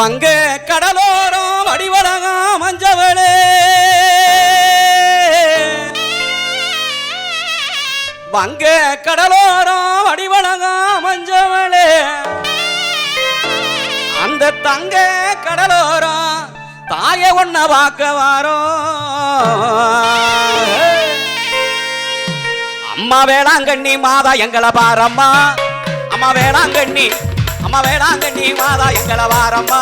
வங்க கடலோரம் வடிவழகம் மஞ்சவளே. வங்க கடலோரம் வடிவழகம் மஞ்சவளே. அந்த தங்க கடலோரம் தாய ஒன்ன பார்க்க அம்மா வேளாங்கண்ணி மாதா எங்களை பாரம்மா. அம்மா வேளாங்கண்ணி அம்மா வேளாங்கண்ணி மாதா எங்களை வாரம்மா.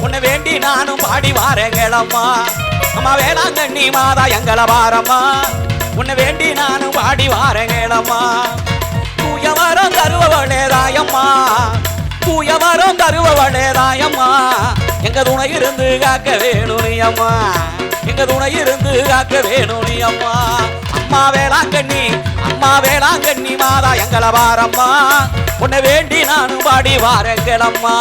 உன்னை வேண்டி நானும் பாடி வாரங்களம்மா. அம்மா வேளாங்கண்ணி மாதா எங்களை வாரம்மா. உன்னை வேண்டி நானும் பாடி வாரேங்களம்மா. தூயவரம் தருவவளே ராயம்மா. தூயவரம் தருவவளே ராயம்மா. எங்க துணை இருந்து காக்க வேணும் நீ அம்மா எங்க துணை இருந்து காக்க வேணும் நீ அம்மா அம்மா வேளாங்கண்ணி அம்மா வேளாங்கண்ணி மாதா எங்களை வாரம்மா. உன்னை வேண்டி நானும் பாடி வாரங்களம்மா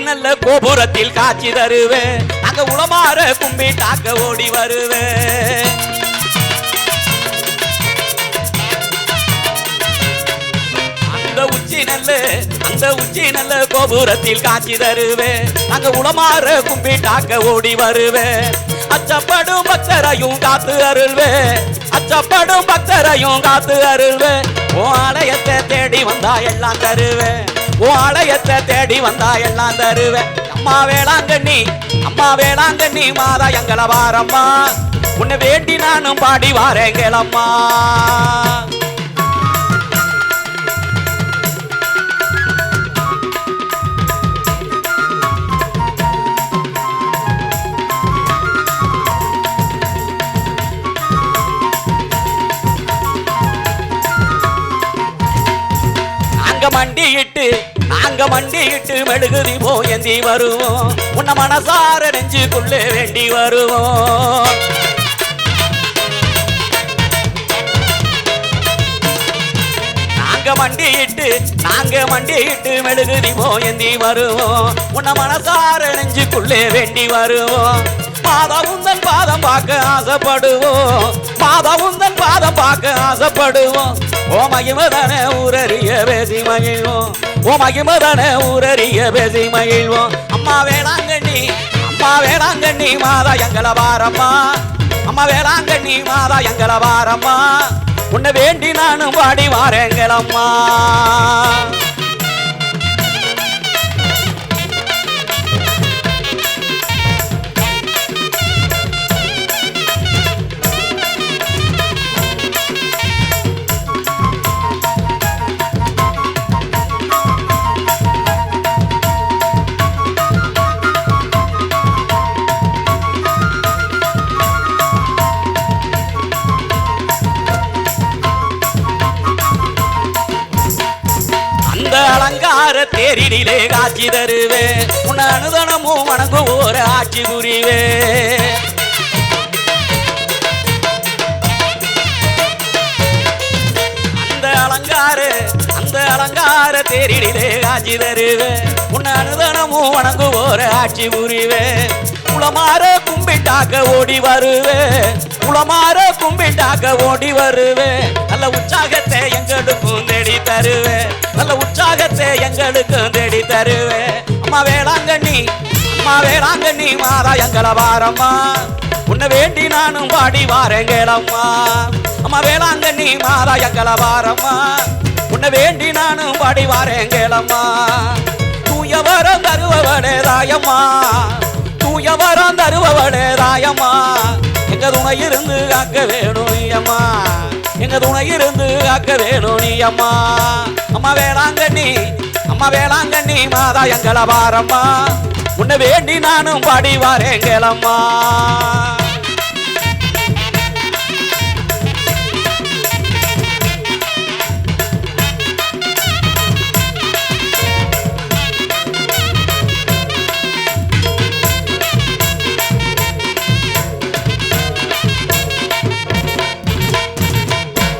நல்ல கோபுரத்தில் காட்சி தருவேன் அங்க உளமாற கும்பிட்டாக்க ஓடி வருவேன் அந்த உச்சி நல்ல அந்த உச்சி நல்ல கோபுரத்தில் காட்சி தருவேன் அங்க உளமாற கும்பிட்டாக்க ஓடி வருவேன் அச்சப்படும் பக்தரையும் காத்து அருள்வேன் அச்சப்படும் பக்தரையும் காத்து அருள்வேன் ஓ ஆலயத்தை தேடி வந்தா எல்லாம் தருவேன் ஆலயத்தை தேடி வந்தா எல்லாம் தருவேன். அம்மா வேளாங்கண்ணி அம்மா வேளாங்கண்ணி மாதா எங்களை வாரம்மா. உன்னை வேண்டி நானும் பாடி வாரேங்களம்மா நாங்க மண்டியிட்டு நாங்க மண்டியிட்டு மெழுகுதி போயந்தி வருவோம். உன்ன மனசார நெஞ்சுக்குள்ளே வேண்டி வருவோம். நாங்க மண்டியிட்டு நாங்க மண்டியிட்டு மெழுகுதி போயந்தி வருவோம். உன்ன மனசார நெஞ்சுக்குள்ளே வேண்டி வருவோம். மாதா பாதம் பார்க்க ஆசைப்படுவோம். மாதா பாதம் பார்க்க ஆசைப்படுவோம். ஓ மகிமதன ஊரறிய பேசி மகிழ்வோம் ஓ மகிமதன ஊரறிய பேசி மகிழ்வோம். அம்மா வேளாங்கண்ணி அம்மா வேளாங்கண்ணி மாதா எங்களை வாரம்மா. அம்மா வேளாங்கண்ணி மாதா எங்களை வாரம்மா. உன்னை வேண்டி நானும் பாடி வாரேங்களம்மா இந்த அலங்கார தேரிலே காட்சி தருவேன் உன் அனுதனமும் வணங்கு ஒரு ஆட்சி புரிவே. அந்த அலங்கார அந்த அலங்கார தேரிலே காட்சி தருவேன் உன் அனுதனமும் வணங்கு ஒரு ஆட்சி புரிவே. குளமாற கும்பிட்டாக்க ஓடி வருவே. குளமாற கும்பிட்டாக்க ஓடி வருவே. நல்ல உற்சாகத்தை எங்களுக்கும் தேடி உற்சாகத்தை எங்களுக்கு தேடி தருவே. அம்மா வேளாங்கண்ணி அம்மா வேளாங்கண்ணி மாதா எங்களை வாரம்மா. உன்னை வேண்டி நானும் பாடி வாரேங்களம்மா அம்மா வேளாங்கண்ணி மாதா எங்களை வாரம்மா. உன்னை வேண்டி நானும் பாடி வாரேங்களம்மா தூயவரம் தருவவனே ராயம்மா தூயவரம் தருவவனே ராயம்மா எங்க துணை இருந்து காக்க வேணும் ஐயம்மா எங்க துணை இருந்து அக்க வேணும் நீ அம்மா? அம்மா வேளாங்கண்ணி அம்மா வேளாங்கண்ணி மாதா எங்களை வாரம்மா. உன்னை வேண்டி நானும் பாடி வாரேங்களம்மா